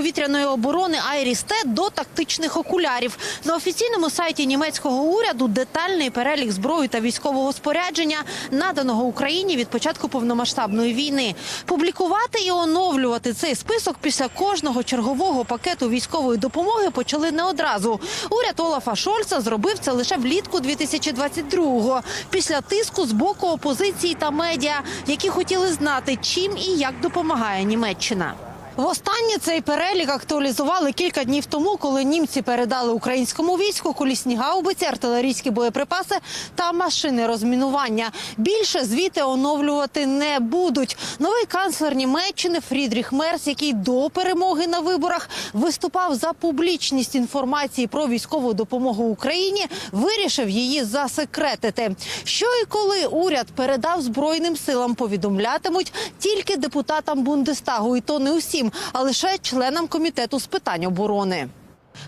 протиповітряної оборони Айріс-Т до тактичних окулярів. На офіційному сайті німецького уряду детальний перелік зброї та військового спорядження, наданого Україні від початку повномасштабної війни. Публікувати і оновлювати цей список після кожного чергового пакету військової допомоги почали не одразу. Уряд Олафа Шольца зробив це лише влітку 2022-го, після тиску з боку опозиції та медіа, які хотіли знати, чим і як допомагає Німеччина. Востаннє цей перелік актуалізували кілька днів тому, коли німці передали українському війську колісні гаубиці, артилерійські боєприпаси та машини розмінування. Більше звіти оновлювати не будуть. Новий канцлер Німеччини Фрідріх Мерц, який до перемоги на виборах виступав за публічність інформації про військову допомогу Україні, вирішив її засекретити. Що і коли уряд передав збройним силам, повідомлятимуть тільки депутатам Бундестагу, і то не усім, а лише членам комітету з питань оборони.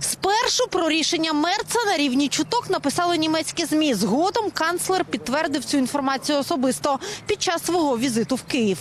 Спершу про рішення Мерца на рівні чуток написали німецькі змі. Згодом канцлер підтвердив цю інформацію особисто під час свого візиту в Київ.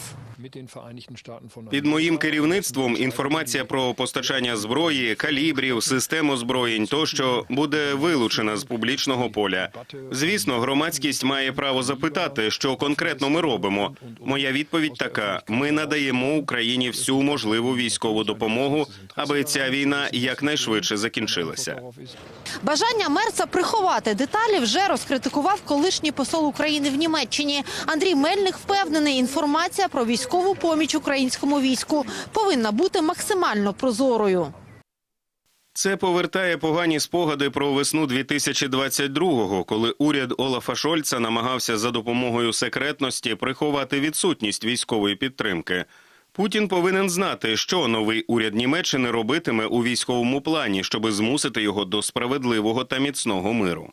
Під моїм керівництвом інформація про постачання зброї, калібрів, систем озброєнь тощо буде вилучена з публічного поля. Звісно, громадськість має право запитати, що конкретно ми робимо. Моя відповідь така: ми надаємо Україні всю можливу військову допомогу, аби ця війна якнайшвидше закінчилася. Бажання Мерца приховати деталі вже розкритикував колишній посол України в Німеччині. Андрій Мельник впевнений, інформація про військову поміч українському війську повинна бути максимально прозорою. Це повертає погані спогади про весну 2022-го, коли уряд Олафа Шольца намагався за допомогою секретності приховати відсутність військової підтримки. Путін повинен знати, що новий уряд Німеччини робитиме у військовому плані, щоби змусити його до справедливого та міцного миру.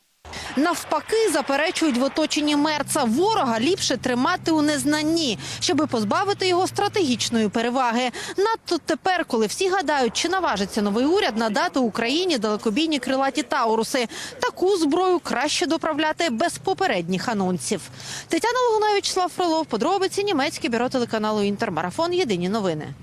Навпаки, заперечують в оточенні Мерца. Ворога ліпше тримати у незнанні, щоби позбавити його стратегічної переваги. Надто тепер, коли всі гадають, чи наважиться новий уряд надати Україні далекобійні крилаті Тауруси. Таку зброю краще доправляти без попередніх анонсів. Тетяна Лугуна, Вячеслав Фролов, подробиці німецьке бюро телеканалу Інтермарафон. Єдині новини.